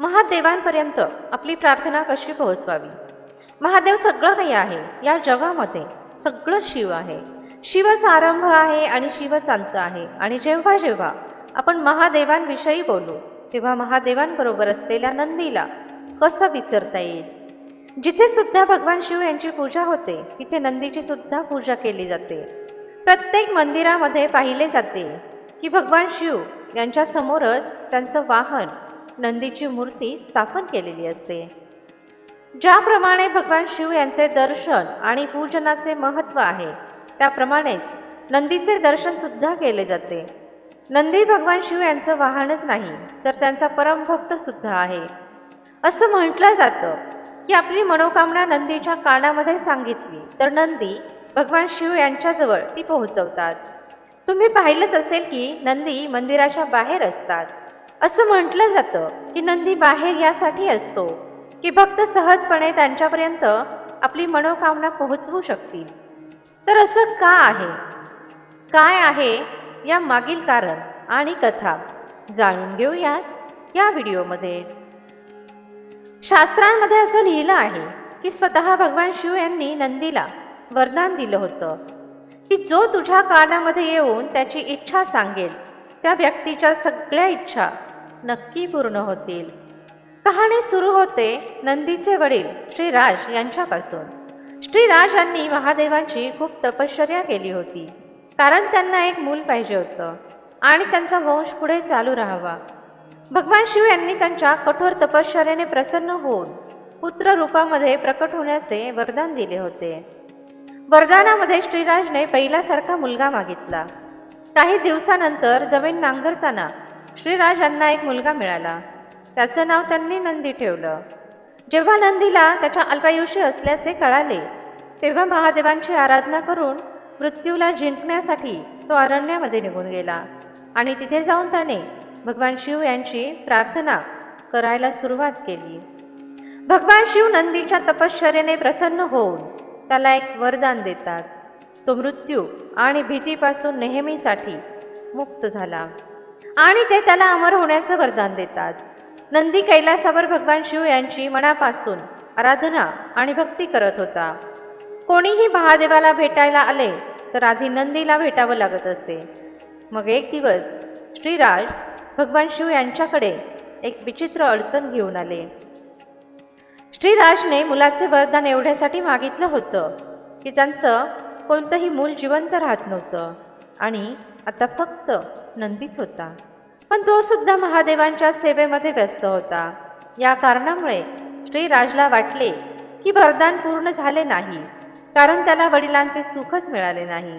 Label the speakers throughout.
Speaker 1: महादेवांपर्यंत आपली प्रार्थना कशी पोहोचवावी? महादेव सगळं काही आहे. या जगामध्ये सगळं शिव आहे. शिवच आरंभ आहे आणि शिवच अंत आहे. आणि जेव्हा जेव्हा आपण महादेवांविषयी बोलू तेव्हा महादेवांबरोबर असलेल्या नंदीला कसं विसरता येईल? जिथे सुद्धा भगवान शिव यांची पूजा होते तिथे नंदीची सुद्धा पूजा केली जाते. प्रत्येक मंदिरामध्ये पाहिले जाते की भगवान शिव यांच्या समोरच त्यांचं वाहन नंदीची मूर्ती स्थापन केलेली असते. ज्याप्रमाणे भगवान शिव यांचे दर्शन आणि पूजनाचे महत्त्व आहे त्याप्रमाणेच नंदीचे दर्शन सुद्धा केले जाते. नंदी भगवान शिव यांचं वाहनच नाही तर त्यांचा परमभक्त सुद्धा आहे. असं म्हटलं जातं की आपली मनोकामना नंदीच्या कानामध्ये सांगितली तर नंदी भगवान शिव यांच्याजवळ ती पोहोचवतात. तुम्ही पाहिलंच असेल की नंदी मंदिराच्या बाहेर असतात. असं म्हटलं जातं की नंदी बाहेर यासाठी असतो की भक्त सहजपणे त्यांच्यापर्यंत आपली मनोकामना पोहोचवू शकतील. तर असं का आहे? काय आहे या मागील कारण आणि कथा? जाणून घेऊयात या व्हिडिओमध्ये. शास्त्रांमध्ये असं लिहिलं आहे की स्वतः भगवान शिव यांनी नंदीला वरदान दिलं होतं की जो तुझ्या कानामध्ये येऊन त्याची इच्छा सांगेल त्या व्यक्तीच्या सगळ्या इच्छा नक्की पूर्ण होतील. कहाणी सुरू होते नंदीचे वडील श्रीराज यांच्यापासून. श्रीराज यांनी महादेवांची खूप तपश्चर्या केली होती. कारण त्यांना एक मूल पाहिजे होतं आणि त्यांचा वंश पुढे चालू राहावा. भगवान शिव यांनी त्यांच्या कठोर तपश्चर्याने प्रसन्न होऊन पुत्र रूपामध्ये प्रकट होण्याचे वरदान दिले होते. वरदानामध्ये श्रीराजने पहिल्यासारखा मुलगा मागितला. काही दिवसानंतर जमीन नांगरताना श्रीराज यांना एक मुलगा मिळाला. त्याचं नाव त्यांनी नंदी ठेवलं. जेव्हा नंदीला त्याच्या अल्पायुष्य असल्याचे कळाले तेव्हा महादेवांची आराधना करून मृत्यूला जिंकण्यासाठी तो अरण्यामध्ये निघून गेला आणि तिथे जाऊन त्याने भगवान शिव यांची प्रार्थना करायला सुरुवात केली. भगवान शिव नंदीच्या तपश्चर्याने प्रसन्न होऊन त्याला एक वरदान देतात. तो मृत्यू आणि भीतीपासून नेहमीसाठी मुक्त झाला. आणि ते त्याला अमर होण्याचं वरदान देतात. नंदी कैलासावर भगवान शिव यांची मनापासून आराधना आणि भक्ती करत होता. कोणीही महादेवाला भेटायला आले तर आधी नंदीला भेटावं लागत असे. मग एक दिवस श्रीराज भगवान शिव यांच्याकडे एक विचित्र अडचण घेऊन आले. श्रीराजने मुलाचे वरदान एवढ्यासाठी मागितलं होतं की त्यांचं कोणतंही मूल जिवंत राहत नव्हतं आणि आता फक्त नंदीच होता. पण तो सुद्धा महादेवांच्या सेवेमध्ये व्यस्त होता. या कारणामुळे श्रीराजला वाटले की वरदान पूर्ण झाले नाही कारण त्याला वडिलांचे सुखच मिळाले नाही.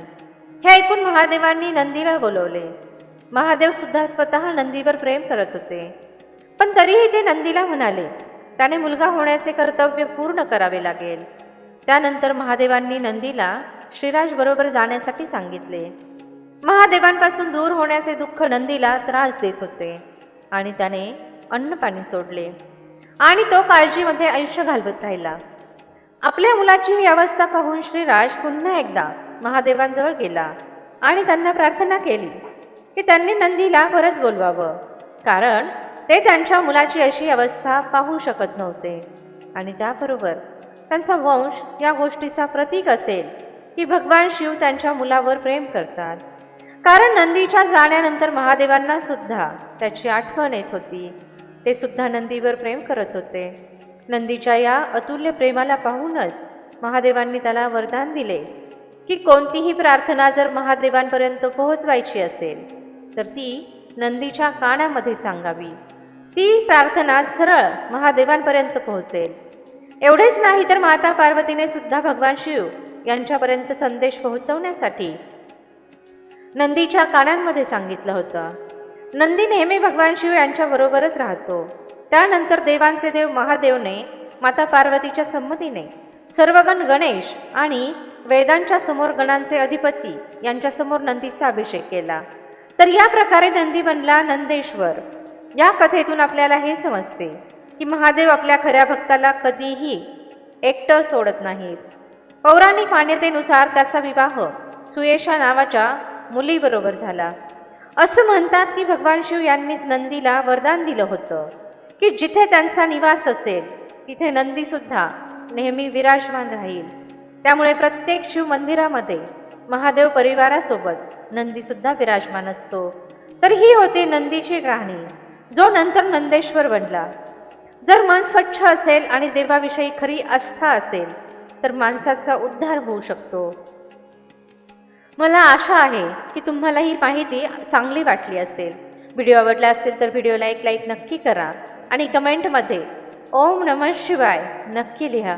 Speaker 1: हे ऐकून महादेवांनी नंदीला बोलवले. महादेव सुद्धा स्वतः नंदीवर प्रेम करत होते. पण तरीही ते नंदीला म्हणाले त्याने मुलगा होण्याचे कर्तव्य पूर्ण करावे लागेल. त्यानंतर महादेवांनी नंदीला श्रीराज बरोबर जाण्यासाठी सांगितले. महादेवांपासून दूर होण्याचे दुःख नंदीला त्रास देत होते आणि त्याने अन्न पाणी सोडले. आणि तो काळजीमध्ये आयुष्य घालवत राहिला. आपल्या मुलाची ही अवस्था पाहून श्रीराज पुन्हा एकदा महादेवांजवळ गेला आणि त्यांना प्रार्थना केली की त्यांनी नंदीला परत बोलवावं. कारण ते त्यांच्या मुलाची अशी अवस्था पाहू शकत नव्हते. आणि त्याबरोबर त्यांचा वंश या गोष्टीचा प्रतीक असेल की भगवान शिव त्यांच्या मुलावर प्रेम करतात. कारण नंदीच्या जाण्यानंतर महादेवांना सुद्धा त्याची आठवण येत होती. ते सुद्धा नंदीवर प्रेम करत होते. नंदीच्या या अतुल्य प्रेमाला पाहूनच महादेवांनी त्याला वरदान दिले की कोणतीही प्रार्थना जर महादेवांपर्यंत पोहोचवायची असेल तर ती नंदीच्या कानामध्ये सांगावी. ती प्रार्थना सरळ महादेवांपर्यंत पोहोचेल. एवढेच नाही तर माता पार्वतीने सुद्धा भगवान शिव यांच्यापर्यंत संदेश पोहोचवण्यासाठी नंदीच्या कानांमध्ये सांगितलं होतं. नंदी नेहमी भगवान शिव यांच्याबरोबरच राहतो. त्यानंतर देवांचे देव महादेवने माता पार्वतीच्या संमतीने सर्वगण गणेश आणि वेदांच्या समोर गणांचे अधिपती यांच्यासमोर नंदीचा अभिषेक केला. तर या प्रकारे नंदी बनला नंदेश्वर. या कथेतून आपल्याला हे समजते की महादेव आपल्या खऱ्या भक्ताला कधीही एकटं सोडत नाहीत. पौराणिक मान्यतेनुसार त्याचा विवाह सुयेशा नावाच्या मुलीबरोबर झाला. असं म्हणतात की भगवान शिव यांनीच नंदीला वरदान दिलं होतं की जिथे त्यांचा निवास असेल तिथे नंदी सुद्धा नेहमी विराजमान राहील. त्यामुळे प्रत्येक शिव मंदिरामध्ये महादेव परिवारासोबत नंदी सुद्धा विराजमान असतो. तर ही होती नंदीची कहाणी जो नंतर नंदेश्वर बनला. जर मन स्वच्छ असेल आणि देवाविषयी खरी आस्था असेल तर माणसाचा उद्धार होऊ शकतो. मला आशा आहे की तुम्हाला ही माहिती चांगली वाटली असेल. व्हिडिओ आवडला असेल तर व्हिडिओला एक लाईक नक्की करा आणि कमेंटमध्ये ओम नमः शिवाय नक्की लिहा.